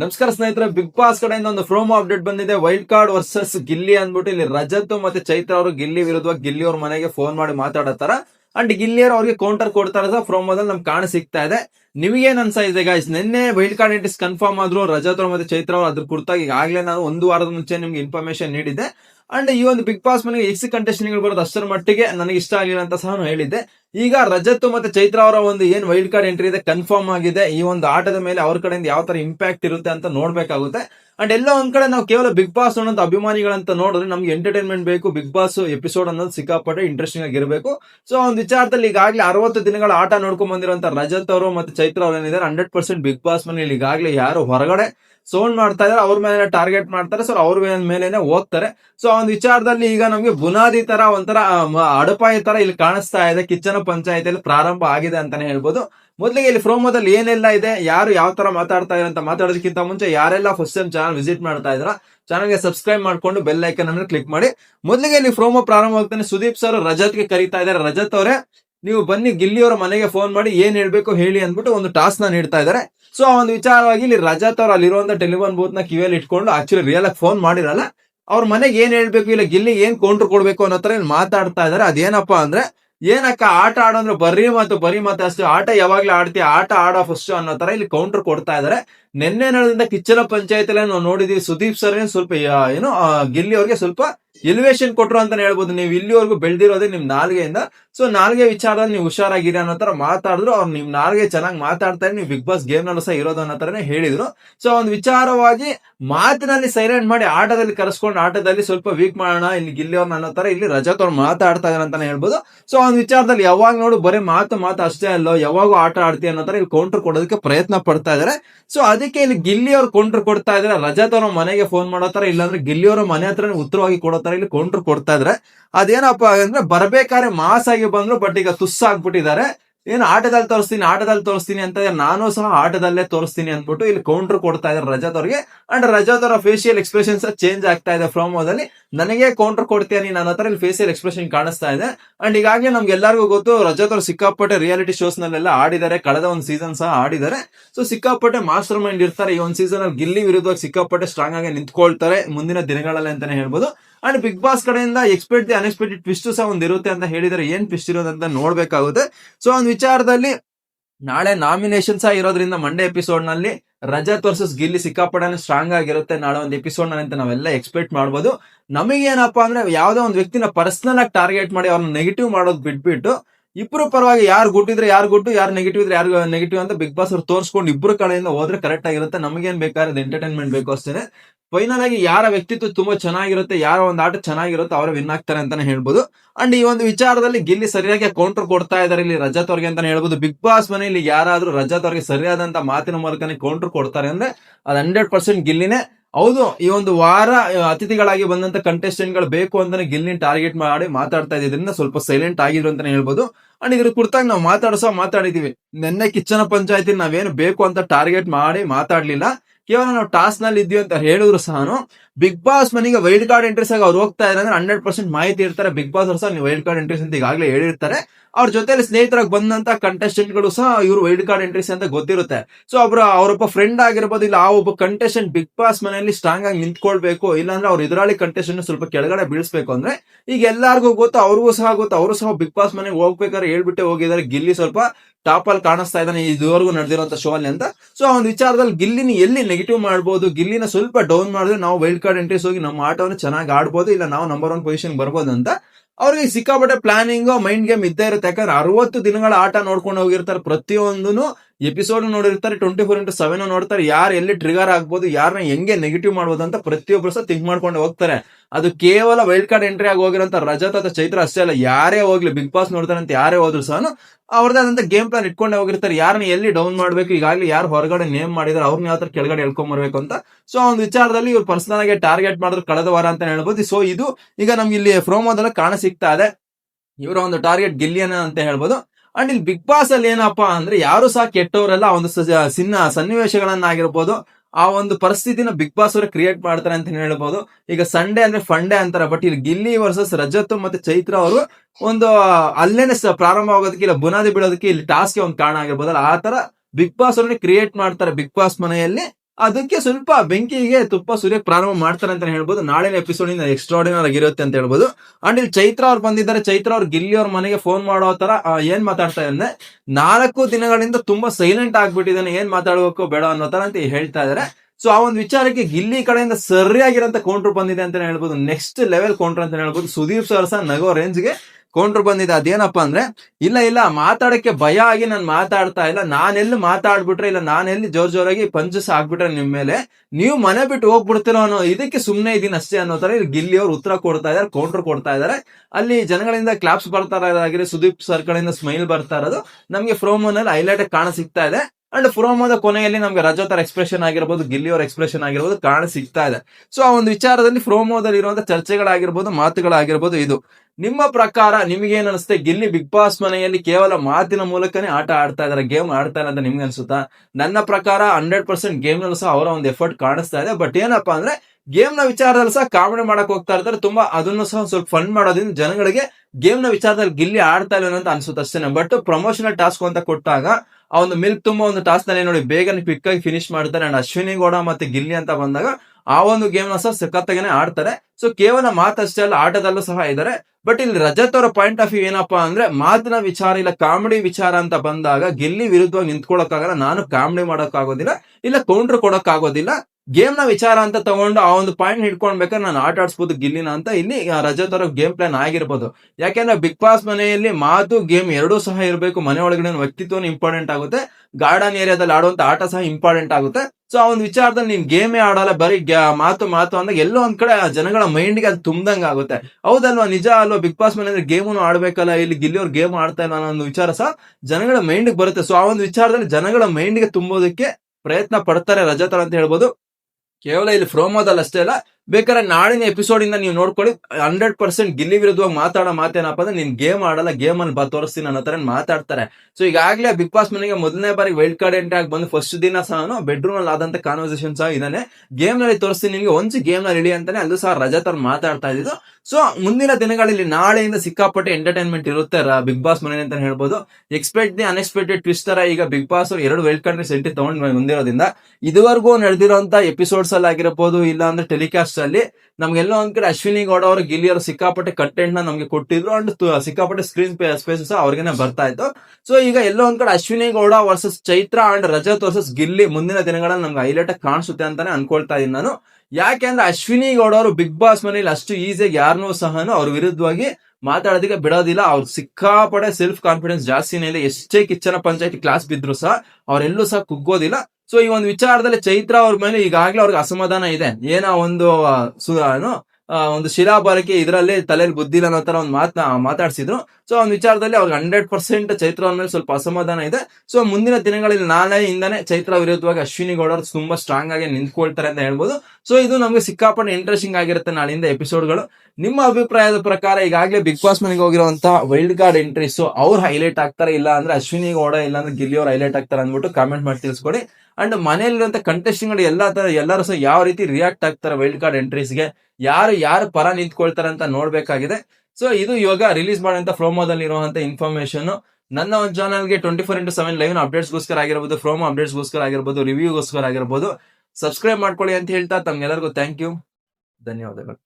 ನಮಸ್ಕಾರ ಸ್ನೇಹಿತರೆ big boss ಕಡೆಯಿಂದ ಒಂದು ಪ್ರೋಮೋ ಅಪ್ಡೇಟ್ ಬಂದಿದೆ. ವೈಲ್ಡ್ ಕಾರ್ಡ್ ವರ್ಸಸ್ ಗಿಲ್ಲಿ ಅಂದ್ಬಿಟ್ಟು ಇಲ್ಲಿ ರಜತ್ ಮತ್ತೆ ಚೈತ್ರ ಅವರು ಗಿಲ್ಲಿ ವಿರುದ್ಧವಾಗಿ ಗಿಲ್ಲಿ ಅವ್ರ ಮನೆಗೆ ಫೋನ್ ಮಾಡಿ ಮಾತಾಡತ್ತಾರ. ಅಂಡ್ ಗಿಲ್ಲಿಯರ್ ಅವ್ರಿಗೆ ಕೌಂಟರ್ ಕೊಡ್ತಾರ ಪ್ರೋಮೋದಲ್ಲಿ ನಮ್ಗೆ ಕಾಣ ಸಿಗ್ತಾ ಇದೆ. ನಿಮಗೇನ್ ಅನ್ಸಾ ಇದೆ ಗಾಯ್ಸ್ ನಿನ್ನೆ ವೈಲ್ಡ್ ಕಾರ್ಡ್ ಎಂಟ್ರೀಸ್ ಕನ್ಫರ್ಮ್ ಆದ್ರು ರಜತ್ ಮತ್ತೆ ಚೈತ್ರ ಅವರು ಅದ್ರ ಕುರಿತಾಗಿ ಈಗಾಗಲೇ ನಾನು ಒಂದು ವಾರದ ಮುಂಚೆ ನಿಮ್ಗೆ ಇನ್ಫಾರ್ಮೇಶನ್ ನೀಡಿದ್ದೆ. ಅಂಡ್ ಈ ಒಂದು ಬಿಗ್ ಬಾಸ್ ಮನೆಗೆ ಎಕ್ಸಿ ಕಂಟೆಸ್ಟೆಂಟ್ ಬರೋದು ಅಷ್ಟರ ಮಟ್ಟಿಗೆ ನನಗೆ ಇಷ್ಟ ಆಗಿಲ್ಲ ಅಂತ ಸಹ ನಾನು ಹೇಳಿದ್ದೆ. ಈಗ ರಜತ್ ಮತ್ತೆ ಚೈತ್ರ ಅವರ ಒಂದು ಏನ್ ವೈಲ್ಡ್ ಕಾರ್ಡ್ ಎಂಟ್ರಿ ಇದೆ ಕನ್ಫರ್ಮ್ ಆಗಿದೆ. ಈ ಒಂದು ಆಟದ ಮೇಲೆ ಅವ್ರ ಕಡೆಯಿಂದ ಯಾವ ತರ ಇಂಪ್ಯಾಕ್ಟ್ ಇರುತ್ತೆ ಅಂತ ನೋಡ್ಬೇಕಾಗುತ್ತೆ. ಅಂಡ್ ಎಲ್ಲ ಒಂದ್ ಕಡೆ ನಾವು ಕೇವಲ ಬಿಗ್ ಬಾಸ್ ಅನ್ನೋದು ಅಭಿಮಾನಿಗಳಂತ ನೋಡಿದ್ರೆ ನಮ್ಗೆ ಎಂಟರ್ಟೈನ್ಮೆಂಟ್ ಬೇಕು ಬಿಗ್ ಬಾಸ್ ಎಪಿಸೋಡ್ ಅನ್ನೋದು ಸಿಕ್ಕಾಪಟ್ಟೆ ಇಂಟ್ರೆಸ್ಟಿಂಗ್ ಆಗಿರಬೇಕು. ಸೊ ಒಂದು ವಿಚಾರದಲ್ಲಿ ಈಗಾಗಲೇ ಅರವತ್ತು ದಿನಗಳ ಆಟ ನೋಡ್ಕೊಂಡ್ ಬಂದಿರುವಂತ ರಜತ್ ಅವರು ಮತ್ತೆ ಚೈತ್ರ ಅವ್ರು ಏನಿದ್ದಾರೆ ಹಂಡ್ರೆಡ್ ಪರ್ಸೆಂಟ್ ಬಿಗ್ ಬಾಸ್ ಮನೇಲಿ ಈಗಾಗಲೇ ಯಾರು ಹೊರಗಡೆ ಸೌಂಡ್ ಮಾಡ್ತಾ ಇದಾರೆ ಅವ್ರ ಮೇಲೆ ಟಾರ್ಗೆಟ್ ಮಾಡ್ತಾರೆ. ಸೊ ಅವ್ರ ಮೇಲೆನೆ ಹೋಗ್ತಾರೆ. ಸೊ ಆ ವಿಚಾರದಲ್ಲಿ ಈಗ ನಮ್ಗೆ ಬುನಾದಿ ತರ ಒಂಥರ ಅಡಪಾಯಿ ತರ ಇಲ್ಲಿ ಕಾಣಿಸ್ತಾ ಇದೆ. ಕಿಚ್ಚನ ಪಂಚಾಯತಿಯಲ್ಲಿ ಪ್ರಾರಂಭ ಆಗಿದೆ ಅಂತಾನೆ ಹೇಳ್ಬೋದು. ಮೊದಲಿಗೆ ಇಲ್ಲಿ ಪ್ರೋಮೋದಲ್ಲಿ ಏನೆಲ್ಲ ಇದೆ, ಯಾರು ಯಾವ ತರ ಮಾತಾಡ್ತಾ ಇದ್ದಾರೆ ಅಂತ ಮಾತಾಡೋದಕ್ಕಿಂತ ಮುಂಚೆ ಯಾರೆಲ್ಲ ಫಸ್ಟ್ ಟೈಮ್ ಚಾನಲ್ ವಿಸಿಟ್ ಮಾಡ್ತಾ ಇದ್ರ ಚಾನಲ್ಗೆ ಸಬ್ಸ್ಕ್ರೈಬ್ ಮಾಡ್ಕೊಂಡು ಬೆಲ್ ಐಕನ್ ಅನ್ನು ಕ್ಲಿಕ್ ಮಾಡಿ. ಮೊದಲಿಗೆ ಇಲ್ಲಿ ಪ್ರೋಮೋ ಪ್ರಾರಂಭ ಆಗ್ತಾನೆ ಸುದೀಪ್ ಸರ್ ರಜತ್ಗೆ ಕರೀತಾ ಇದ್ದಾರೆ. ರಜತ್ ಅವರೇ ನೀವು ಬನ್ನಿ ಗಿಲ್ಲಿ ಅವರ ಮನೆಗೆ ಫೋನ್ ಮಾಡಿ ಏನ್ ಹೇಳ್ಬೇಕು ಹೇಳಿ ಅಂದ್ಬಿಟ್ಟು ಒಂದು ಟಾಸ್ಕ್ನ ನೀಡ್ತಾ ಇದ್ದಾರೆ. ಸೊ ಆ ಒಂದು ವಿಚಾರವಾಗಿ ಇಲ್ಲಿ ರಜಾತ್ ಅವ್ರು ಅಲ್ಲಿರುವಂತ ಟೆಲಿಫೋನ್ ಬೂತ್ನ ಕಿವಿಯಲ್ಲಿ ಇಟ್ಕೊಂಡು ಆಕ್ಚುಲಿ ರಿಯಲ್ ಆಗಿ ಫೋನ್ ಮಾಡಿರಲ್ಲ. ಅವ್ರ ಮನೆಗೆ ಏನ್ ಹೇಳ್ಬೇಕು ಇಲ್ಲ, ಗಿಲ್ಲಿ ಏನ್ ಕೌಂಟರ್ ಕೊಡ್ಬೇಕು ಅನ್ನೋ ತರ ಮಾತಾಡ್ತಾ ಇದಾರೆ ಅದೇನಪ್ಪಾ ಅಂದ್ರೆ, ಏನಕ್ಕ ಆಟ ಆಡೋ ಅಂದ್ರೆ ಬರೀ ಮಾತು ಬರೀ ಮಾತು ಅಷ್ಟೇ, ಆಟ ಯಾವಾಗ್ಲೂ ಆಡ್ತೀಯ, ಆಟ ಆಡೋ ಫಸ್ಟ್ ಅನ್ನೋ ತರ ಇಲ್ಲಿ ಕೌಂಟರ್ ಕೊಡ್ತಾ ಇದಾರೆ ನಿನ್ನೆ ನಡೆದಿಂದ ಕಿಚ್ಚನ ಪಂಚಾಯತ್ ನಾವು ನೋಡಿದೀವಿ, ಸುದೀಪ್ ಸರ್ ಏನ್ ಸ್ವಲ್ಪ ಏನು ಗಿಲ್ಲಿ ಅವ್ರಿಗೆ ಸ್ವಲ್ಪ ಎಲಿವೇಶನ್ ಕೊಟ್ರು ಅಂತಾನೆ ಹೇಳ್ಬೋದು. ನೀವು ಇಲ್ಲಿವರೆಗೂ ಬೆಳೆದಿರೋದೇ ನಿಮ್ ನಾಲ್ಗೆಯಿಂದ. ಸೊ ನಾಲ್ಗೆ ವಿಚಾರದಲ್ಲಿ ನೀವು ಹುಷಾರಾಗಿರಿ ಅನ್ನೋ ತರ ಮಾತಾಡಿದ್ರು. ಅವ್ರು ನಿಮ್ ನಾಲ್ಗೆ ಚೆನ್ನಾಗಿ ಮಾತಾಡ್ತಾರೆ ನೀವು ಬಿಗ್ ಬಾಸ್ ಗೇಮ್ ನಲ್ಲೂ ಸಹ ಇರೋದು ಅನ್ನೋ ತರನೇ ಹೇಳಿದ್ರು. ಸೊ ಒಂದು ವಿಚಾರವಾಗಿ ಮಾತಿನಲ್ಲಿ ಸೈಲೆಂಟ್ ಮಾಡಿ ಆಟದಲ್ಲಿ ಕರೆಸ್ಕೊಂಡು ಆಟದಲ್ಲಿ ಸ್ವಲ್ಪ ವೀಕ್ ಮಾಡೋಣ, ಇಲ್ಲಿ ಗಿಲ್ಲಿ ಅವ್ರನ್ನ ಅನ್ನೋ ತರ ಇಲ್ಲಿ ರಜತ್ ಅವ್ರು ಮಾತಾಡ್ತಾ ಇದಾರೆ ಅಂತಾನೆ ಹೇಳ್ಬೋದು. ಸೊ ಒಂದು ವಿಚಾರದಲ್ಲಿ ಯಾವಾಗ ನೋಡು ಬರೀ ಮಾತು ಮಾತು ಅಷ್ಟೇ ಅಲ್ಲೋ, ಯಾವಾಗೂ ಆಟ ಆಡ್ತೀವಿ ಅನ್ನೋ ತರ ಇಲ್ಲಿ ಕೌಂಟರ್ ಕೊಡೋದಕ್ಕೆ ಪ್ರಯತ್ನ ಪಡ್ತಾ ಇದಾರೆ. ಸೊ ಅದಕ್ಕೆ ಇಲ್ಲಿ ಗಿಲ್ಲಿ ಅವ್ರು ಕೌಂಟರ್ ಕೊಡ್ತಾ ಇದಾರೆ. ರಜತ್ ಮನೆಗೆ ಫೋನ್ ಮಾಡೋ ತರ ಇಲ್ಲಾಂದ್ರೆ ಗಿಲ್ಲಿ ಅವರ ಮನೆ ಹತ್ರ ಉತ್ತರವಾಗಿ ಕೊಡೋ ತರ ಇಲ್ಲಿ ಕೌಂಟರ್ ಕೊಡ್ತಾ ಇದ್ರೆ, ಅದೇನಪ್ಪ ಅಂದ್ರೆ ಬರ್ಬೇಕಾದ್ರೆ ಮಾಸ್ ಆಗಿ ಬಂದ್ರು ಬಟ್ ಈಗ ತುಸ್ಸಾಗ್ಬಿಟ್ಟಿದ್ದಾರೆ. ಏನು ಆಟದಲ್ಲಿ ತೋರಿಸ್ತೀನಿ ಆಟದಲ್ಲಿ ತೋರಿಸ್ತೀನಿ ಅಂತ ನಾನು ಸಹ ಆಟದಲ್ಲೇ ತೋರಿಸ್ತೀನಿ ಅಂದ್ಬಿಟ್ಟು ಇಲ್ಲಿ ಕೌಂಟರ್ ಕೊಡ್ತಾ ಇದ್ದಾರೆ ರಜತ್ ಅವ್ರಿಗೆ ಅಂಡ್ ರಜತ್ ಅವರ ಫೇಶಿಯಲ್ ಎಕ್ಸ್ಪ್ರೆಷನ್ಸ್ ಚೇಂಜ್ ಆಗ್ತಾ ಇದೆ ಫ್ರೋಮೋದಲ್ಲಿ ನನಗೆ ಕೌಂಟರ್ ಕೊಡ್ತೀಯ ನೀನು ಅನ್ನೋ ತರ ಇಲ್ಲಿ ಫೇಶಿಯಲ್ ಎಕ್ಸ್ಪ್ರೆಷನ್ ಕಾಣಿಸ್ತಾ ಇದೆ. ಅಂಡ್ ಈಗಾಗಲೇ ನಮ್ಗೆ ಎಲ್ಲರಿಗೂ ಗೊತ್ತು ರಜತ್ ಅವರು ಸಿಕ್ಕಾಪಟ್ಟೆ ರಿಯಾಲಿಟಿ ಶೋಸ್ ನಲ್ಲೆಲ್ಲ ಆಡಿದ್ದಾರೆ, ಕಳೆದ ಒಂದು ಸೀಸನ್ ಸಹ ಆಡಿದ್ದಾರೆ. ಸೊ ಸಿಕ್ಕಾಪಟ್ಟೆ ಮಾಸ್ಟರ್ ಮೈಂಡ್ ಇರ್ತಾರೆ, ಈ ಒಂದು ಸೀಸನ್ ಅಲ್ಲಿ ಗಿಲ್ಲಿ ವಿರುದ್ಧವಾಗಿ ಸಿಕ್ಕಾಪಟ್ಟೆ ಸ್ಟ್ರಾಂಗ್ ಆಗಿ ನಿಂತ್ಕೊಳ್ತಾರೆ ಮುಂದಿನ ದಿನಗಳಲ್ಲಿ ಅಂತಾನೆ ಹೇಳ್ಬೋದು. ಅಂಡ್ ಬಿಗ್ ಬಾಸ್ ಕಡೆಯಿಂದ ಎಕ್ಸ್ಪೆಕ್ಟ್ ದಿ ಅನ್ಎಕ್ಸ್ಪೆಕ್ಟೆಡ್ ಟ್ವಿಸ್ಟ್ ಸಹ ಒಂದು ಇರುತ್ತೆ ಅಂತ ಹೇಳಿದರೆ ಏನ್ ಟ್ವಿಸ್ಟ್ ಇರೋದಂತ ನೋಡ್ಬೇಕಾಗುತ್ತೆ. ಸೊ ಒಂದು ವಿಚಾರದಲ್ಲಿ ನಾಳೆ ನಾಮಿನೇಷನ್ ಸಹ ಇರೋದ್ರಿಂದ ಮಂಡೇ ಎಪಿಸೋಡ್ನಲ್ಲಿ ರಜತ್ ವರ್ಸಸ್ ಗಿಲ್ಲಿ ಸಿಕ್ಕಾಪಟ್ಟೆ ಸ್ಟ್ರಾಂಗ್ ಆಗಿರುತ್ತೆ. ನಾಳೆ ಒಂದು ಎಪಿಸೋಡ್ನಲ್ಲಿ ಅಂತ ನಾವೆಲ್ಲ ಎಕ್ಸ್ಪೆಕ್ಟ್ ಮಾಡ್ಬೋದು. ನಮಗೇನಪ್ಪಾ ಅಂದ್ರೆ ಯಾವ್ದೋ ಒಂದು ವ್ಯಕ್ತಿನ ಪರ್ಸನಲ್ ಆಗಿ ಟಾರ್ಗೆಟ್ ಮಾಡಿ ಅವ್ರನ್ನ ನೆಗೆಟಿವ್ ಮಾಡೋದು ಬಿಟ್ಬಿಟ್ಟು ಇಬ್ರು ಪರವಾಗಿ ಯಾರು ಗುಟ್ಟಿದ್ರೆ ಯಾರು ಗುಟ್ಟು ಯಾರು ನೆಗೆಟಿವ್ ಇದ್ರೆ ಯಾರು ನೆಗೆಟಿವ್ ಅಂತ ಬಿಗ್ ಬಾಸ್ ಅವ್ರು ತೋರಿಸ್ಕೊಂಡು ಇಬ್ರು ಕಡೆಯಿಂದ ಹೋದ್ರೆ ಕರೆಕ್ಟ್ ಆಗಿರುತ್ತೆ. ನಮಗೇನ್ ಬೇಕಾದ್ರೆ ಎಂಟರ್ಟೈನ್ಮೆಂಟ್ ಬೇಕು ಅಷ್ಟೇ ಫೈನಲ್ ಆಗಿ ಯಾರ ವ್ಯಕ್ತಿತ್ವ ತುಂಬಾ ಚೆನ್ನಾಗಿರುತ್ತೆ, ಯಾರ ಒಂದು ಆಟ ಚೆನ್ನಾಗಿರುತ್ತೆ ಅವರ ವಿನ್ ಆಗ್ತಾರೆ ಅಂತಾನೆ ಹೇಳ್ಬೋದು. ಅಂಡ್ ಈ ಒಂದು ವಿಚಾರದಲ್ಲಿ ಗಿಲ್ಲಿ ಸರಿಯಾಗಿ ಕೌಂಟರ್ ಕೊಡ್ತಾ ಇದಾರೆ ಇಲ್ಲಿ ರಜಾ ಅವ್ರಿಗೆ ಅಂತಾನೆ ಹೇಳ್ಬೋದು. ಬಿಗ್ ಬಾಸ್ ಮನೆಯಲ್ಲಿ ಯಾರಾದ್ರೂ ರಜತ್ ಅವ್ರಿಗೆ ಸರಿಯಾದಂತ ಮಾತಿನ ಮೂಲಕನೇ ಕೌಂಟರ್ ಕೊಡ್ತಾರೆ ಅಂದ್ರೆ ಅದು ಹಂಡ್ರೆಡ್ ಪರ್ಸೆಂಟ್ ಗಿಲ್ಲಿನೇ. ಹೌದು, ಈ ಒಂದು ವಾರ ಅತಿಥಿಗಳಾಗಿ ಬಂದಂತ ಕಂಟೆಸ್ಟೆಂಟ್ಗಳು ಬೇಕು ಅಂತಾನೆ ಗಿಲ್ಲಿನ ಟಾರ್ಗೆಟ್ ಮಾಡಿ ಮಾತಾಡ್ತಾ ಇದ್ರಿಂದ ಸ್ವಲ್ಪ ಸೈಲೆಂಟ್ ಆಗಿದ್ರು ಅಂತಾನೆ ಹೇಳ್ಬೋದು. ಅಂಡ್ ಇದ್ರ ಕುರಿತಾಗಿ ನಾವು ಮಾತಾಡ್ಸೋ ಮಾತಾಡಿದೀವಿ. ನಿನ್ನೆ ಕಿಚ್ಚನ ಪಂಚಾಯತಿ ನಾವೇನು ಬೇಕು ಅಂತ ಟಾರ್ಗೆಟ್ ಮಾಡಿ ಮಾತಾಡ್ಲಿಲ್ಲ. ಕೇವಲ ನಾವು ಟಾಸ್ನಲ್ಲಿ ಇದ್ದೀವಿ ಅಂತ ಹೇಳಿದ್ರು ಸಹ ಬಿಗ್ ಬಾಸ್ ಮನೆಗೆ ವೈಲ್ಡ್ ಕಾರ್ಡ್ ಎಂಟ್ರೀಸ್ ಆಗಿ ಅವ್ರು ಹೋಗ್ತಾ ಇದ್ದಾರೆ ಅಂದ್ರೆ ಹಂಡ್ರೆಡ್ ಪರ್ಸೆಂಟ್ ಮಾಹಿತಿ ಇರ್ತಾರೆ. ಬಿಗ್ ಬಾಸ್ ಅವರು ಸಹ ವೈಲ್ಡ್ ಕಾರ್ಡ್ ಎಂಟ್ರೀಸ್ ಅಂತ ಈಗಾಗಲೇ ಹೇಳಿರ್ತಾರೆ. ಅವ್ರ ಜೊತೆಯಲ್ಲಿ ಸ್ನೇಹಿತರಾಗಿ ಬಂದಂತ ಕಂಟೆಸ್ಟೆಂಟ್ಗಳು ಸಹ ಇವರು ವೈಲ್ಡ್ ಕಾರ್ಡ್ ಎಂಟ್ರೀಸ್ ಅಂತ ಗೊತ್ತಿರುತ್ತೆ. ಸೊ ಅವರ ಅವರೊಬ್ಬ ಫ್ರೆಂಡ್ ಆಗಿರ್ಬೋದು ಇಲ್ಲ ಆ ಒಬ್ಬ ಕಂಟೆಸ್ಟೆಂಟ್ ಬಿಗ್ ಬಾಸ್ ಮನೆಯಲ್ಲಿ ಸ್ಟ್ರಾಂಗ್ ಆಗಿ ನಿಂತ್ಕೊಳ್ಬೇಕು, ಇಲ್ಲಾಂದ್ರೆ ಅವ್ರ ಎದುರಾಳಿ ಕಂಟೆಸ್ಟೆಂಟ್ ಸ್ವಲ್ಪ ಕೆಳಗಡೆ ಬೀಳಿಸ್ಬೇಕು ಅಂದ್ರೆ ಈಗ ಎಲ್ಲಾರ್ಗೂ ಗೊತ್ತು, ಅವ್ರಿಗೂ ಸಹ ಗೊತ್ತು, ಅವರು ಸಹ ಬಿಗ್ ಬಾಸ್ ಮನೆಗೆ ಹೋಗ್ಬೇಕಾದ್ರೆ ಹೇಳ್ಬಿಟ್ಟೆ ಹೋಗಿದ್ದಾರೆ. ಗಿಲ್ಲಿ ಸ್ವಲ್ಪ ಟಾಪ್ ಅಲ್ಲಿ ಕಾಣಿಸ್ತಾ ಇದ್ದಾನೆ ಇದುವರೆಗೂ ನಡೆದಿರುವಂತ ಶೋ ಅಲ್ಲಿ ಅಂತ. ಸೊ ಆ ಒಂದು ವಿಚಾರದಲ್ಲಿ ಗಿಲ್ಲಿನ ಎಲ್ಲಿ ನೆಗೆಟಿವ್ ಮಾಡ್ಬೋದು, ಗಿಲ್ಲಿನ ಸ್ವಲ್ಪ ಡೌನ್ ಮಾಡಿದ್ರೆ ನಾವು ವೈಲ್ಡ್ ಕಾರ್ಡ್ ಎಂಟ್ರೀಸ್ ಹೋಗಿ ನಮ್ಮ ಆಟವನ್ನು ಚೆನ್ನಾಗಿ ಆಡ್ಬೋದು, ಇಲ್ಲ ನಾವು ನಂಬರ್ ಒನ್ ಪೊಸಿಷನ್ ಬರ್ಬೋದು ಅಂತ ಅವ್ರಿಗೆ ಸಿಕ್ಕಾಪಟ್ಟೆ ಪ್ಲಾನಿಂಗ್ ಮೈಂಡ್ ಗೇಮ್ ಇದ್ದೇ ಇರುತ್ತೆ. ಯಾಕಂದ್ರೆ ಅರವತ್ತು ದಿನಗಳ ಆಟ ನೋಡ್ಕೊಂಡು ಹೋಗಿರ್ತಾರೆ ಪ್ರತಿಯೊಂದನು. ಎಪಿಸೋಡ್ ನೋಡಿರ್ತಾರೆ ಟ್ವೆಂಟಿ ಫೋರ್ ಇಂಟು ಸೆವೆನ್ ನೋಡ್ತಾರೆ, ಯಾರು ಎಲ್ಲಿ ಟ್ರಿಗರ್ ಆಗ್ಬೋದು ಯಾರನ್ನ ಹೆಂಗೆ ನೆಗೆಟಿವ್ ಮಾಡ್ಬೋದು ಅಂತ ಪ್ರತಿಯೊಬ್ಬರು ಸಹ ಥಿಂಕ್ ಮಾಡ್ಕೊಂಡು ಹೋಗ್ತಾರೆ. ಅದು ಕೇವಲ ವೈಲ್ಡ್ ಕಾರ್ಡ್ ಎಂಟ್ರಿ ಆಗಿ ಹೋಗಿರೋಂತ ರಜತ್ ಅಥವಾ ಚೈತ್ರ ಅಷ್ಟೇ ಅಲ್ಲ, ಯಾರೇ ಹೋಗ್ಲಿ ಬಿಗ್ ಬಾಸ್ ನೋಡ್ತಾರೆ ಅಂತ ಯಾರೇ ಹೋದ್ರು ಸಹ ಅವ್ರದ್ದಾದಂತ ಗೇಮ್ ಪ್ಲಾನ್ ಇಟ್ಕೊಂಡು ಹೋಗಿರ್ತಾರೆ. ಯಾರನ್ನ ಎಲ್ಲಿ ಡೌನ್ ಮಾಡ್ಬೇಕು, ಈಗಾಗಲೇ ಯಾರು ಹೊರಗಡೆ ನೇಮ್ ಮಾಡಿದ್ರೆ ಅವ್ರನ್ನ ಯಾವ ತರ ಕೆಳಗಡೆ ಎಳ್ಕೊಂಡ್ ಬರ್ಬೇಕು ಅಂತ. ಸೊ ಒಂದು ವಿಚಾರದಲ್ಲಿ ಇವ್ರು ಪರ್ಸನಲ್ ಆಗಿ ಟಾರ್ಗೆಟ್ ಮಾಡಿದ್ರು ಕಳೆದ ವಾರ ಅಂತ ಹೇಳ್ಬೋದು. ಸೊ ಇದು ಈಗ ನಮ್ಗೆ ಇಲ್ಲಿ ಪ್ರೋಮೋದಲ್ಲಿ ಕಾಣ ಸಿಗ್ತಾ ಇದೆ. ಇವರ ಒಂದು ಟಾರ್ಗೆಟ್ ಗಿಲ್ಲಿಯನ ಅಂತ ಹೇಳ್ಬೋದು. ಅಂಡ್ ಇಲ್ಲಿ ಬಿಗ್ ಬಾಸ್ ಅಲ್ಲಿ ಏನಪ್ಪಾ ಅಂದ್ರೆ ಯಾರು ಸಹ ಕೆಟ್ಟವರೆಲ್ಲ ಒಂದು ಸಿನ್ನ, ಸನ್ನಿವೇಶಗಳನ್ನಾಗಿರ್ಬೋದು ಆ ಒಂದು ಪರಿಸ್ಥಿತಿನ ಬಿಗ್ ಬಾಸ್ ಅವರು ಕ್ರಿಯೇಟ್ ಮಾಡ್ತಾರೆ ಅಂತ ಹೇಳ್ಬೋದು. ಈಗ ಸಂಡೇ ಅಂದ್ರೆ ಫಂಡೇ ಅಂತಾರೆ ಬಟ್ ಇಲ್ಲಿ ಗಿಲ್ಲಿ ವರ್ಸಸ್ ರಜತ್ ಮತ್ತೆ ಚೈತ್ರ ಅವರು ಒಂದು ಅಲ್ಲೇನೆ ಪ್ರಾರಂಭ ಆಗೋದಕ್ಕೆ ಇಲ್ಲ ಬುನಾದಿ ಬೀಳೋದಕ್ಕೆ ಇಲ್ಲಿ ಟಾಸ್ಗೆ ಒಂದು ಕಾರಣ ಆಗಿರ್ಬೋದಲ್ಲ. ಆ ತರ ಬಿಗ್ ಬಾಸ್ ಅವ್ರನ್ನ ಕ್ರಿಯೇಟ್ ಮಾಡ್ತಾರೆ ಬಿಗ್ ಬಾಸ್ ಮನೆಯಲ್ಲಿ. ಅದಕ್ಕೆ ಸ್ವಲ್ಪ ಬೆಂಕಿಗೆ ತುಪ್ಪ ಸುರಿಯಕ್ ಪ್ರಾರಂಭ ಮಾಡ್ತಾರೆ ಅಂತ ಹೇಳ್ಬೋದು. ನಾಳಿನ ಎಪಿಸೋಡ್ ಇಂದ ಎಕ್ಸ್ಟ್ರಾಡಿನರ್ ಆಗಿರುತ್ತೆ ಅಂತ ಹೇಳ್ಬೋದು. ಅಂಡ್ ಇಲ್ಲಿ ಚೈತ್ರ ಅವ್ರು ಬಂದಿದ್ದಾರೆ. ಚೈತ್ರ ಅವ್ರು ಗಿಲ್ಲಿ ಅವ್ರ ಮನೆಗೆ ಫೋನ್ ಮಾಡೋ ತರ ಏನ್ ಮಾತಾಡ್ತಾ ಇದ್ದಾನೆ? ನಾಲ್ಕು ದಿನಗಳಿಂದ ತುಂಬಾ ಸೈಲೆಂಟ್ ಆಗ್ಬಿಟ್ಟಿದ್ದಾನೆ. ಏನ್ ಮಾತಾಡ್ಬೇಕು ಬೇಡ ಅನ್ನೋ ತರ ಅಂತ ಹೇಳ್ತಾ ಇದಾರೆ ಸೊ ಆ ಒಂದು ವಿಚಾರಕ್ಕೆ ಗಿಲ್ಲಿ ಕಡೆಯಿಂದ ಸರಿಯಾಗಿರೋಂತ ಕೌಂಟರ್ ಬಂದಿದೆ ಅಂತ ಹೇಳ್ಬೋದು. ನೆಕ್ಸ್ಟ್ ಲೆವೆಲ್ ಕೌಂಟರ್ ಅಂತ ಹೇಳ್ಬೋದು. ಸುದೀಪ್ ಸರ್ ಸಹ ನಗೋ ರೇಂಜ್ಗೆ ಕೌಂಟರ್ ಬಂದಿದೆ. ಅದೇನಪ್ಪ ಅಂದ್ರೆ, ಇಲ್ಲ ಇಲ್ಲ, ಮಾತಾಡಕ್ಕೆ ಭಯ ಆಗಿ ನಾನು ಮಾತಾಡ್ತಾ ಇಲ್ಲ. ನಾನೆಲ್ಲಿ ಮಾತಾಡ್ಬಿಟ್ರೆ, ಇಲ್ಲ, ನಾನೆಲ್ಲಿ ಜೋರ್ ಜೋರಾಗಿ ಪಂಚಸ್ ಆಗ್ಬಿಟ್ರೆ ನಿಮ್ ಮೇಲೆ, ನೀವು ಮನೆ ಬಿಟ್ಟು ಹೋಗ್ಬಿಡ್ತೀರೋ ಅನ್ನೋ ಇದಕ್ಕೆ ಸುಮ್ನೆ ಇದೀನಿ ಅಷ್ಟೇ ಅನ್ನೋ ತರ ಇಲ್ಲಿ ಗಿಲ್ಲಿ ಅವ್ರು ಉತ್ತರ ಕೊಡ್ತಾ ಇದಾರೆ ಕೌಂಟರ್ ಕೊಡ್ತಾ ಇದಾರೆ. ಅಲ್ಲಿ ಜನಗಳಿಂದ ಕ್ಲಾಪ್ಸ್ ಬರ್ತಾ ಇರೋದಾಗಿರಿ ಸುದೀಪ್ ಸರ್ ಕಡೆಯಿಂದ ಸ್ಮೈಲ್ ಬರ್ತಾ ಇರೋದು. ನಮ್ಗೆ ಫ್ರೋಮೋನಲ್ಲಿ ಹೈಲೈಟ್ ಕಾಣ ಸಿಗ್ತಾ ಇದೆ. ಅಂಡ್ ಫ್ರೋಮೋದ ಕೊನೆಯಲ್ಲಿ ನಮ್ಗೆ ರಜತ್ ತರ ಎಕ್ಸ್ಪ್ರೆಷನ್ ಆಗಿರ್ಬೋದು ಗಿಲ್ಲಿ ಅವ್ರ ಎಕ್ಸ್ಪ್ರೆಷನ್ ಆಗಿರ್ಬೋದು ಕಾಣ ಸಿಗ್ತಾ ಇದೆ. ಸೊ ಆ ಒಂದು ವಿಚಾರದಲ್ಲಿ ಫ್ರೋಮೋದಲ್ಲಿ ಇರುವಂತ ಚರ್ಚೆಗಳಾಗಿರ್ಬೋದು, ಮಾತುಗಳಾಗಿರ್ಬೋದು ಇದು. ನಿಮ್ಮ ಪ್ರಕಾರ ನಿಮಗೆ ಏನ್ ಅನಿಸುತ್ತೆ? ಗಿಲ್ಲಿ ಬಿಗ್ ಬಾಸ್ ಮನೆಯಲ್ಲಿ ಕೇವಲ ಮಾತಿನ ಮೂಲಕನೇ ಆಟ ಆಡ್ತಾ ಇದಾರೆ, ಗೇಮ್ ಆಡ್ತಾ ಇಲ್ಲ ಅಂತ ನಿಮ್ಗೆ ಅನ್ಸುತ್ತಾ? ನನ್ನ ಪ್ರಕಾರ ಹಂಡ್ರೆಡ್ ಪರ್ಸೆಂಟ್ ಗೇಮ್ ನಲ್ಲೂ ಸಹ ಅವರ ಒಂದು ಎಫರ್ಟ್ ಕಾಣಿಸ್ತಾ ಇದೆ. ಬಟ್ ಏನಪ್ಪಾ ಅಂದ್ರೆ ಗೇಮ್ನ ವಿಚಾರದಲ್ಲಿ ಸಹ ಕಾಮಿಡಿ ಮಾಡಕ್ ಹೋಗ್ತಾ ಇರ್ತಾರೆ. ತುಂಬಾ ಅದನ್ನು ಸಹ ಸ್ವಲ್ಪ ಫನ್ ಮಾಡೋದ್ರಿಂದ ಜನಗಳಿಗೆ ಗೇಮ್ನ ವಿಚಾರದಲ್ಲಿ ಗಿಲ್ಲಿ ಆಡ್ತಾ ಇಲ್ಲ ಅಂತ ಅನ್ಸುತ್ತೆ ಅಷ್ಟೇನೆ ಬಟ್ ಪ್ರಮೋಷನಲ್ ಟಾಸ್ಕ್ ಅಂತ ಕೊಟ್ಟಾಗ ಆ ಒಂದು ಮಿಲ್ಕ್ ತುಂಬಾ ಒಂದು ಟಾಸ್ಕ್ನಲ್ಲಿ ನೋಡಿ ಬೇಗನೆ ಕ್ವಿಕ್ ಆಗಿ ಫಿನಿಶ್ ಮಾಡ್ತಾರೆ. ಅಂಡ್ ಅಶ್ವಿನಿ ಗೌಡ ಮತ್ತೆ ಗಿಲ್ಲಿ ಅಂತ ಬಂದಾಗ ಆ ಒಂದು ಗೇಮ್ನ ಸಹ ಸಖತ್ತಾಗೇನೆ ಆಡ್ತಾರೆ. ಸೊ ಕೇವಲ ಮಾತಷ್ಟೇ ಅಲ್ಲ, ಆಟದಲ್ಲೂ ಸಹ ಇದ್ದಾರೆ ಬಟ್ ಇಲ್ಲಿ ರಜತ್ ಅವರ ಪಾಯಿಂಟ್ ಆಫ್ ವ್ಯೂ ಏನಪ್ಪಾ ಅಂದ್ರೆ ಮಾತಿನ ವಿಚಾರ ಇಲ್ಲ, ಕಾಮಿಡಿ ವಿಚಾರ ಅಂತ ಬಂದಾಗ ಗಿಲ್ಲಿ ವಿರುದ್ಧವಾಗಿ ನಿಂತ್ಕೊಳ್ಳೋಕ್ಕಾಗಲ್ಲ ನಾನು ಕಾಮಿಡಿ ಮಾಡೋಕ್ಕಾಗೋದಿಲ್ಲ ಆಗೋದಿಲ್ಲ ಇಲ್ಲ ಕೌಂಟರ್ ಕೊಡೋಕ್ಕಾಗೋದಿಲ್ಲ. ಗೇಮ್ನ ವಿಚಾರ ಅಂತ ತಗೊಂಡು ಆ ಒಂದು ಪಾಯಿಂಟ್ ಹಿಡ್ಕೊಂಡ್ಬೇಕಾದ್ರೆ ನಾನು ಆಟ ಆಡ್ಸ್ಬೋದು ಗಿಲ್ಲಿನ ಅಂತ ಇಲ್ಲಿ ಆ ರಜತ್ ಅವರ ಗೇಮ್ ಪ್ಲಾನ್ ಆಗಿರ್ಬೋದು. ಯಾಕೆಂದ್ರೆ ಬಿಗ್ ಬಾಸ್ ಮನೆಯಲ್ಲಿ ಮಾತು ಗೇಮ್ ಎರಡೂ ಸಹ ಇರಬೇಕು. ಮನೆ ಒಳಗಡೆ ವ್ಯಕ್ತಿತ್ವ ಇಂಪಾರ್ಟೆಂಟ್ ಆಗುತ್ತೆ. ಗಾರ್ಡನ್ ಏರಿಯಾದಲ್ಲಿ ಆಡುವಂತ ಆಟ ಸಹ ಇಂಪಾರ್ಟೆಂಟ್ ಆಗುತ್ತೆ. ಸೊ ಆ ಒಂದು ವಿಚಾರದಲ್ಲಿ ನೀನ್ ಗೇಮೇ ಆಡಲ್ಲ, ಬರೀ ಮಾತು ಮಾತು ಅಂದಾಗ ಎಲ್ಲೋ ಒಂದ್ ಕಡೆ ಜನಗಳ ಮೈಂಡ್ಗೆ ಅದು ತುಂಬದಂಗ ಆಗುತ್ತೆ. ಹೌದಲ್ವಾ? ನಿಜ ಅಲ್ವಾ? ಬಿಗ್ ಬಾಸ್ ಮನೆ ಗೇಮನ್ನು ಆಡ್ಬೇಕಲ್ಲ, ಇಲ್ಲಿ ಗಿಲ್ಲಿ ಅವ್ರು ಗೇಮ್ ಆಡ್ತಾ ಇಲ್ಲ ಅನ್ನೋ ಒಂದು ವಿಚಾರ ಸಹ ಜನಗಳ ಮೈಂಡ್ ಬರುತ್ತೆ. ಸೊ ಆ ಒಂದು ವಿಚಾರದಲ್ಲಿ ಜನಗಳ ಮೈಂಡ್ಗೆ ತುಂಬೋದಕ್ಕೆ ಪ್ರಯತ್ನ ಪಡ್ತಾರೆ ರಜತ್ ಅಂತ ಹೇಳ್ಬೋದು. ಕೇವಲ ಇಲ್ಲಿ ಫ್ರೋಮೋದಲ್ಲಿ ಅಷ್ಟೇ ಅಲ್ಲ ಬೇಕಾದ್ರೆ ನಾಳಿನ ಎಪಿಸೋಡ್ ಇಂದ ನೀವು ನೋಡ್ಕೊಳ್ಳಿ. ಹಂಡ್ರೆಡ್ ಪರ್ಸೆಂಟ್ ಗಿಲ್ಲಿ ವಿರುದ್ಧವಾಗಿ ಮಾತಾಡೋ ಮಾತೇನಪ್ಪ ಅಂದ್ರೆ ನೀನ್ ಗೇಮ್ ಆಡಲ್ಲ ಗೇಮ್ ಅಲ್ಲಿ ಬಾ ತೋರಿಸ್ತೀನಿ ಅನ್ನೋ ತರ ಮಾತಾಡ್ತಾರೆ. ಸೊ ಈಗಾಗಲೇ ಬಿಗ್ ಬಾಸ್ ಮನೆಗೆ ಮೊದಲನೇ ಬಾರಿ ವೈಲ್ಡ್ ಕಾರ್ಡ್ ಎಂಟ್ರಿ ಆಗಿ ಬಂದು ಫಸ್ಟ್ ದಿನ ಸಹ ಬೆಡ್ರೂಮ್ ಅಲ್ಲಿ ಆದಂತ ಕಾನ್ವರ್ಸೇಷನ್ ಸಹ ಇದಾನೆ ಗೇಮ್ನಲ್ಲಿ ತೋರಿಸ್ತೀನಿ ನಿಮಗೆ ಒಂದ್ಸಿ ಗೇಮ್ನಲ್ಲಿ ಇಳಿ ಅಂತಾನೆ ಅದು ಸಹ ರಜಾ ತರ ಮಾತಾಡ್ತಾ ಇದ್ದು ಸೊ ಮುಂದಿನ ದಿನಗಳಲ್ಲಿ ನಾಳೆಯಿಂದ ಸಿಕ್ಕಾಪಟ್ಟೆ ಎಂಟರ್ಟೈನ್ಮೆಂಟ್ ಇರುತ್ತೆ ಬಿಗ್ ಬಾಸ್ ಮನೆ ಅಂತ ಹೇಳ್ಬೋದು. ಎಕ್ಸ್ಪೆಕ್ಟ್ ದಿ ಅನ್ಎಕ್ಸ್ಪೆಕ್ಟೆಡ್ ಟ್ವಿಸ್ಟ್ ತರ ಈಗ ಬಿಗ್ ಬಾಸ್ ಎರಡು ವೈಲ್ಡ್ ಕಾರ್ಡ್ ಸೆಂಟ್ರಿ ತಗೊಂಡ್ ಬಂದಿರೋದ್ರಿಂದ ಇದುವರೆಗೂ ನಡೆದಿರುವಂತ ಎಪಿಸೋಡ್ಸ್ ಅಲ್ಲಿ ಆಗಿರಬಹುದು ಇಲ್ಲ ಅಂದ್ರೆ ಟೆಲಿಕಾಸ್ಟ್ ಅಲ್ಲಿ ನಮ್ಗೆಲ್ಲೋ ಒಂದ್ ಕಡೆ ಅಶ್ವಿನಿ ಗೌಡ ಅವರು ಗಿಲ್ಲಿ ಅವರು ಸಿಕ್ಕಾಪಟ್ಟೆ ಕಂಟೆಂಟ್ನ ನಮ್ಗೆ ಕೊಟ್ಟಿದ್ರು ಅಂಡ್ ಸಿಕ್ಕಾಪಟ್ಟೆ ಸ್ಕ್ರೀನ್ ಸ್ಪೇಸಸ್ ಅವ್ರಿಗೆ ಬರ್ತಾ ಇತ್ತು. ಸೊ ಈಗ ಎಲ್ಲೋ ಒಂದ್ ಕಡೆ Ashwini Gowda versus Chaitra and Rajat versus Gilli ಮುಂದಿನ ದಿನಗಳಲ್ಲಿ ನಮ್ಗೆ ಹೈಲೈಟ್ ಕಾಣಿಸುತ್ತೆ ಅಂತಾನೆ ಅನ್ಕೊಳ್ತಾ ಇದ್ದೀನಿ ನಾನು. ಯಾಕೆಂದ್ರೆ ಅಶ್ವಿನಿ ಗೌಡ ಅವರು ಬಿಗ್ ಬಾಸ್ ಮನೇಲಿ ಅಷ್ಟು ಈಸಿಯಾಗಿ ಯಾರನ್ನೂ ಸಹನು ಅವ್ರ ವಿರುದ್ಧವಾಗಿ ಮಾತಾಡೋದಕ್ಕೆ ಬಿಡೋದಿಲ್ಲ. ಅವ್ರು ಸಿಕ್ಕಾಪಡೆ ಸೆಲ್ಫ್ ಕಾನ್ಫಿಡೆನ್ಸ್ ಜಾಸ್ತಿನೇ ಇಲ್ಲ. ಎಷ್ಟೇ ಕಿಚ್ಚನ ಪಂಚಾಯತಿ ಕ್ಲಾಸ್ ಬಿದ್ರು ಸಹ ಅವರೆಲ್ಲೂ ಸಹ ಕುಗ್ಗೋದಿಲ್ಲ. ಸೊ ಈ ಒಂದು ವಿಚಾರದಲ್ಲಿ ಚೈತ್ರ ಅವ್ರ ಮೇಲೆ ಈಗಾಗಲೇ ಅವ್ರಿಗೆ ಅಸಮಾಧಾನ ಇದೆ. ಏನೋ ಒಂದು ಏನು ಒಂದು ಒಂದು ಶಿಲಾಬಾರಕ್ಕೆ ಇದರಲ್ಲಿ ತಲೆಯಲ್ಲಿ ಬುದ್ಧಿ ಅನ್ನೋ ತರ ಒಂದು ಮಾತನ್ನ ಮಾತಾಡಿಸಿದ್ರು. ಸೊ ಒಂದು ವಿಚಾರದಲ್ಲಿ ಅವ್ರಿಗೆ ಹಂಡ್ರೆಡ್ ಪರ್ಸೆಂಟ್ ಚೈತ್ರ ಅವ್ರ ಮೇಲೆ ಸ್ವಲ್ಪ ಅಸಮಾಧಾನ ಇದೆ. ಸೊ ಮುಂದಿನ ದಿನಗಳಲ್ಲಿ ನಾಳೆಯಿಂದಾನೆ ಚೈತ್ರ ವಿರುದ್ಧವಾಗಿ ಅಶ್ವಿನಿ ಗೌಡ ತುಂಬಾ ಸ್ಟ್ರಾಂಗ್ ಆಗಿ ನಿಂತ್ಕೊಳ್ತಾರೆ ಅಂತ ಹೇಳ್ಬೋದು. ಸೊ ಇದು ನಮಗೆ ಸಿಕ್ಕಾಪಟ್ಟೆ ಇಂಟ್ರೆಸ್ಟಿಂಗ್ ಆಗಿರುತ್ತೆ ನಾಳಿಂದ ಎಪಿಸೋಡ್ಗಳು ನಿಮ್ಮ ಅಭಿಪ್ರಾಯದ ಪ್ರಕಾರ ಈಗಾಗಲೇ ಬಿಗ್ ಬಾಸ್ ಮನೆಗೆ ಹೋಗಿರುವಂತ ವೈಲ್ಡ್ ಕಾರ್ಡ್ ಎಂಟ್ರೀಸ್ ಅವ್ರು ಹೈಲೈಟ್ ಆಗ್ತಾರೆ ಇಲ್ಲ ಅಂದ್ರೆ ಅಶ್ವಿನಿ ಗೌಡ ಇಲ್ಲ ಅಂದ್ರೆ ಗಿಲ್ಲಿ ಅವ್ರು ಹೈಲೈಟ್ ಆಗ್ತಾರೆ ಅಂದ್ಬಿಟ್ಟು ಕಾಮೆಂಟ್ ಮಾಡಿ ತಿಳಿಸ್ಕೊಡಿ. ಅಂಡ್ ಮನೆಯಲ್ಲಿರುವಂತ ಕಂಟೆಸ್ಟಿಂಗ್ ಎಲ್ಲಾ ತರ, ಎಲ್ಲರೂ ಸಹ ಯಾವ ರೀತಿ ರಿಯಾಕ್ಟ್ ಆಗ್ತಾರೆ ವೈಲ್ಡ್ ಕಾರ್ಡ್ ಎಂಟ್ರೀಸ್ಗೆ ಯಾರು ಯಾರು ಪರ ನಿಂತ್ಕೊಳ್ತಾರೆ ಅಂತ ನೋಡ್ಬೇಕಾಗಿದೆ. ಸೊ ಇದು ಇವಾಗ ರಿಲೀಸ್ ಮಾಡುವಂತ ಫ್ರೋಮೋದಲ್ಲಿ ಇರುವಂತ ಇನ್ಫಾರ್ಮೇಶನ್ ನನ್ನ ಒಂದು ಚಾನಲ್ಗೆ twenty four into seven live ಅಪ್ಡೇಟ್ಸ್ಗೋಸ್ಕರ ಆಗಿರ್ಬೋದು ಫ್ರೋಮೋ ಅಪ್ಡೇಟ್ಸ್ಗೋಸ್ಕರ ಆಗಿರ್ಬೋದು ರಿವ್ಯೂಗೋಸ್ಕರ ಆಗಿರ್ಬೋದು. ಸಬ್ಸ್ಕ್ರೈಬ್ ಮಾಡ್ಕೊಳ್ಳಿ ಅಂತ ಹೇಳ್ತಾ ತಮ್ಗೆಲ್ಲರಿಗೂ ಥ್ಯಾಂಕ್ ಯು ಧನ್ಯವಾದಗಳು.